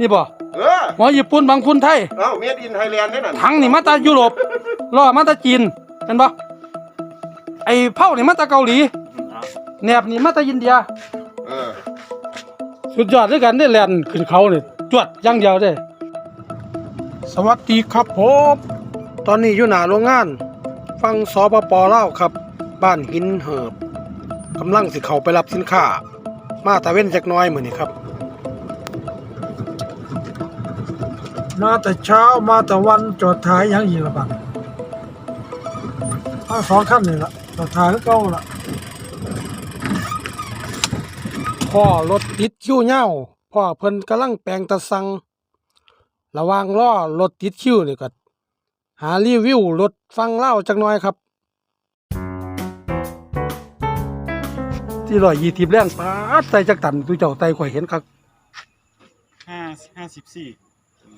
นี่บ่เออหัวญี่ปุ่นบางพุ่นไทย เอ้าเมดอินไทยแลนด์นี่น่ะถังนี่มาจากยุโรปล้อมาจากจีนเห็นบ่ไอ้เผานี่มาจากเกาหลีแหนบนี่มาจากอินเดีย เออสุดยอดด้วยกันได้แล่นขึ้นเขานี่จวดอย่างเดียวได้ สวัสดีครับผมตอนนี้อยู่หน้าโรงงาน ฟังสปปลาวครับ บ้านหินเหิบกำลังสิเข้าไปรับสินค้า มาตะเว้นจักหน้อยมื้อนี้ครับ มาแต่เช้ามาแต่วันจอดท้ายยังอีกละบังถ้าสองขั้นนี่ละจอดท้ายก็เก่าละพ่อรถติดคิ้วเหย้าพ่อเพิ่นกำลังแปลงตะสัง ระว่างล้อรถติดคิ้วนี่ก็หารีวิวรถฟังเล่าจักหน่อยครับ ที่ร้อยยี่สิบแรงปาดใส่จักตันตุเจ้าไตข่อยเห็นครับ ห้าห้าสิบสี่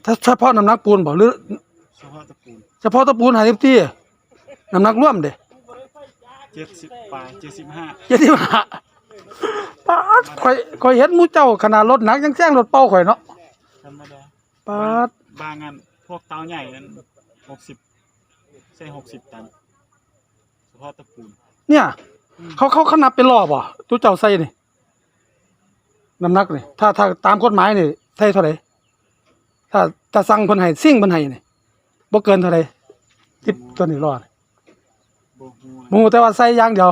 ถ้าเฉพาะน้ำหนักปูนบ่หรือเฉพาะตระกูลเฉพาะตะปูนหาสิบที่น้ำหนักร่วมเด้เจ็ดสิบปลายเจ็ดสิบห้าเจ็ดสิบห้าปาดข่อยข่อยเห็นหมูเจ้าขนาดรถหนักยังแจ้งรถเป้าข่อยเนาะธรรมดาปาดบางอันพวกเตาใหญ่นั้นหกสิบใช่หกสิบตันเฉพาะตระกูลเนี่ย เขาเขาเขานับเป็นรอบบ่ตุเจ้าใส่นี่น้ำหนักนี่ถ้าถ้าตามกฎหมายนี่ใส่เท่าไหร่ ถ้าถ้าสั่งเพิ่นให้ซิ่งเพิ่นให้นี่บ่เกินเท่าไหร่ติดตัวนี้รอดโบฮูหมูแต่ว่าใส่อย่างเดียว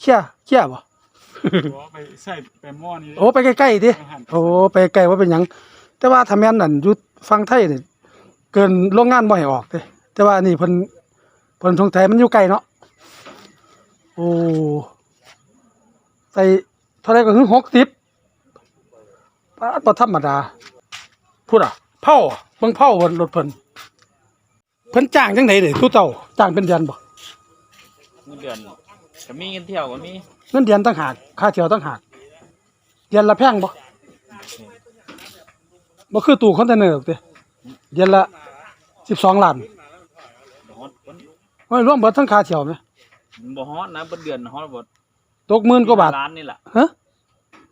เชี่ยเชี่ยบ่บอกว่าไปใส่ไปหม้อนี้โอ้ไปใกล้ๆดิโอ้ไปไกลว่าเป็นหยังแต่ว่าถ้าแม่นนั่นอยู่ฟังไทยนี่เกินโรงงานบ่ให้ออกเด้แต่ว่านี่เพิ่นเพิ่นทงไทยมันอยู่ไกลเนาะโอ้ใส่เท่าไหร่ก็คือ60ปาดบ่ธรรมดา พูดอะเผาอะเบิ่งเผาบนรถเพิ่นเพิ่นจ้างจังไดเด้ทุเจ้าจ้างเป็นเดือนบ่เงินเดือนก็มีเงินเที่ยวก็มีเงินเดือนต่างหากค่าเที่ยวต่างหากเดือนละแพงบ่บ่คือตู้คอนเทนเนอร์หรอกเด้เดือนละ12ล้านบ่ฮอดเพิ่นโอ้ยรวมเบิดทั้งค่าเที่ยวไหมบ่ฮอดนะเพิ่นเดือนฮอดบ่ตกหมื่นกว่าบาทล้านนี่แหละฮะ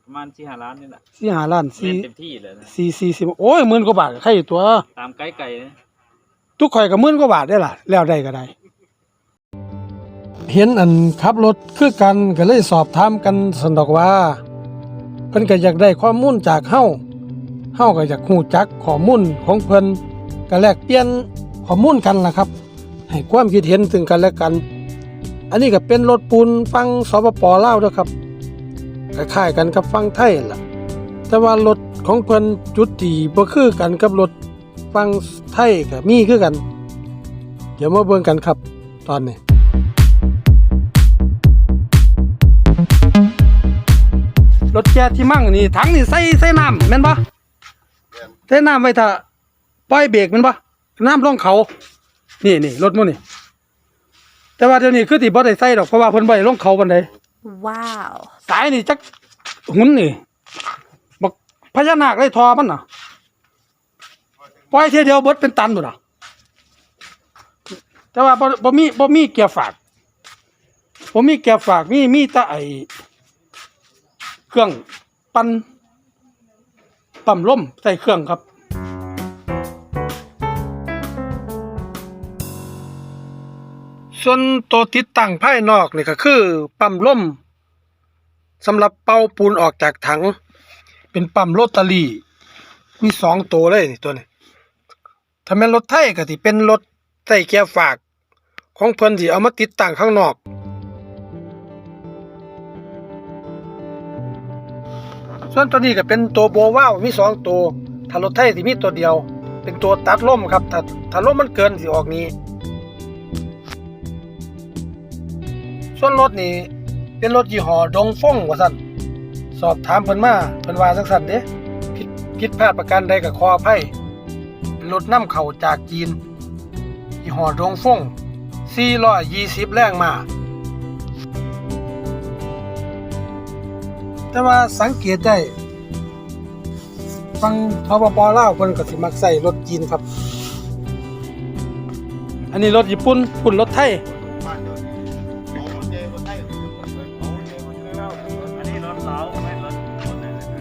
ประมาณ4-5ล้านนี่แหละสี่ห้าล้านเล่สี่นเต็มที่เลยนะสี่สี่สิบโอ้ยหมื่นกว่าบาทก็ใครอยู่ตัว ตามไกลๆนะ ทุกข่อยก็หมื่นกว่าบาทได้ล่ะ แล้วได้ก็ได้ เห็นอันขับรถคือกันก็เลยสอบถามกันสันดอกว่าเพิ่นก็อยากได้ข้อมูลจากเฮาเฮาก็อยากฮู้จักข้อมูลของเพิ่นก็แลกเปลี่ยนข้อมูลกันล่ะครับ ให้ความคิดเห็นถึงกันและกัน อันนี้ก็เป็นรถปูนฟังสปปลาวเด้อครับ คล้ายๆกันกับฟังไทยล่ะ แต่ว่ารถของเพิ่นจุดที่บ่คือกันกับรถฟังไทยก็มีคือกัน เดี๋ยวมาเบิ่งกันครับตอนนี้รถแก๊สที่มั่งนี่ถังนี่ใส่ใส่น้ำแม่นบ่ใส่น้ำไว้ถ้าปล่อยเบรกแม่นบ่น้ำลงเขา นี่นี่รถมื้อนี่ แต่ว่าเดี๋ยวนี้คือสิบ่ได้ใส่ดอกเพราะว่าเพิ่นบ่ได้ลงเขาปานใด Wow. สายนี่จักหุ่นนี่บักพญานาคเลยทอมันน่ะปล่อยเทียเดียวเบิดเป็นตันบ่น่ะแต่ว่าบ่บ่มีบ่มีเกียร์ฝากบ่มีเกียร์ฝากมีมีแต่ไอเครื่องปั่นปั๊มลมใส่เครื่องครับส่วนตัวติดตั้งภายนอกนี่ก็คือ ปั๊มลม สำหรับเป่าปูนออกจากถัง เป็นปั๊มโรตารี่ มีสองตัวเลยนี่ตัวนี้ถ้าแม่นรถไทยก็สิเป็นรถใส่เกียร์ฝาก ของเพิ่นที่เอามาติดตั้งข้างนอกส่วนตัวนี้ก็เป็นตัวโบว้าวมีสองตัวถ้ารถไทยสิมีตัวเดียว เป็นตัวตัดลมครับถ้าถ้าลมมันเกินสิออกนี้ ส่วนรถนี่ เป็นรถยี่ห้อดงฟงว่าซั่นสอบถามเพิ่นมาเพิ่นว่าจังซั่นเด้ผิดผิดพลาดประการใดก็ขออภัยเป็นรถนำเข้าจากจีนยี่ห้อดงฟง420 แรงมา แต่ว่าสังเกตได้ฟังทบปลาวเพิ่นก็สิมักใส่รถจีนครับ อันนี้รถญี่ปุ่นปุ่นรถไทย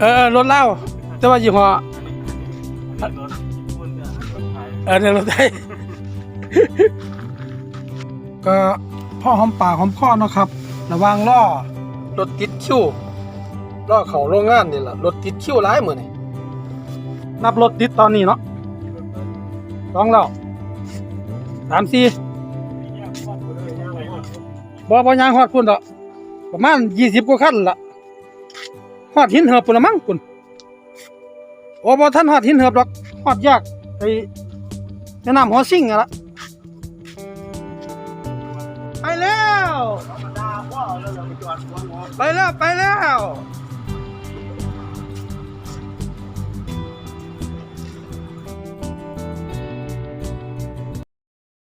เออเออรถเล้าแต่ว่ายี่ห้อรถญี่ปุ่นเนี่ยรถไทยเออในรถไทยก็พ่อหอมปากหอมคอเนาะครับ ระวังล่อรถติดคิวล่อเขาโรงงานนี่แหละรถติดคิวหลายเหมือนี่นับรถติดตอนนี้เนาะสองแล้วสามสี่บ่บ่ยางฮอดพุ่นดอกประมาณยี่สิบกว่าคันละ ฮอดหินเหือบปุ่นละมั้งพุ่นโอ้บอท่านฮอดหินเหือบดอกฮอดยากไอ้แม่น้ำหัวซิ่งอะละไปแล้ว ไปแล้ว ไปแล้ว